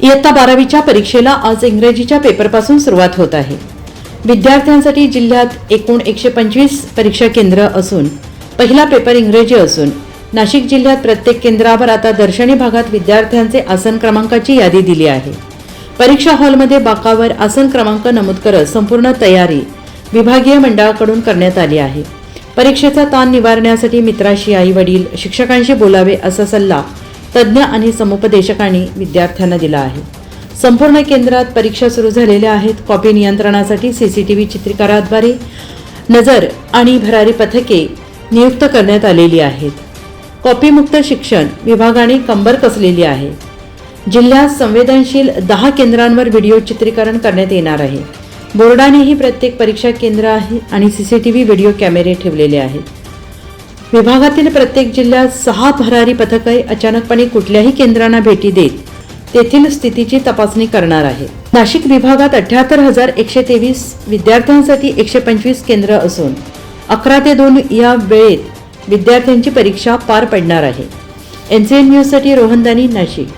इयत्ता बारावीच्या परीक्षेला आज इंग्रजीच्या पेपरपासून सुरुवात होत आहे. विद्यार्थ्यांसाठी जिल्ह्यात एकूण एकशे पंचवीस परीक्षा केंद्र असून पहिला पेपर इंग्रजी असून नाशिक जिल्ह्यात प्रत्येक केंद्रावर आता दर्शनी भागात विद्यार्थ्यांचे आसन क्रमांकाची यादी दिली आहे. परीक्षा हॉलमध्ये बाकावर आसन क्रमांक नमूद करत संपूर्ण तयारी विभागीय मंडळाकडून करण्यात आली आहे. परीक्षेचा ताण निवारण्यासाठी मित्राशी आई वडील शिक्षकांशी बोलावे असा सल्ला तज्ज्ञ आणि समुपदेशकांनी विद्यार्थ्यांना दिला आहे. संपूर्ण केंद्रात परीक्षा सुरू झालेल्या आहेत. कॉपी नियंत्रणासाठी सी सी टी व्ही चित्रीकराद्वारे नजर आणि भरारी पथके नियुक्त करण्यात आलेली आहेत. कॉपीमुक्त शिक्षण विभागाने कंबर कसलेली आहे. जिल्ह्यात संवेदनशील दहा केंद्रांवर व्हिडिओ चित्रीकरण करण्यात येणार आहे. बोर्डानेही प्रत्येक परीक्षा केंद्र आहे आणि C C T V video कॅमेरे ठेवलेले आहेत. विभागातील प्रत्येक जिल्ह्यात सहा भरारी पथके अचानकपणे कुठल्याही केंद्रांना भेटी देत तेथील स्थितीची तपासणी करणार आहे नाशिक विभागात अठ्याहत्तर हजार एकशे तेवीस विद्यार्थ्यांसाठी एकशे पंचवीस केंद्र असून अकरा ते दोन या वेळेत विद्यार्थ्यांची परीक्षा पार पडणार आहे. एन सी एन न्यूजसाठी रोहनदानी नाशिक.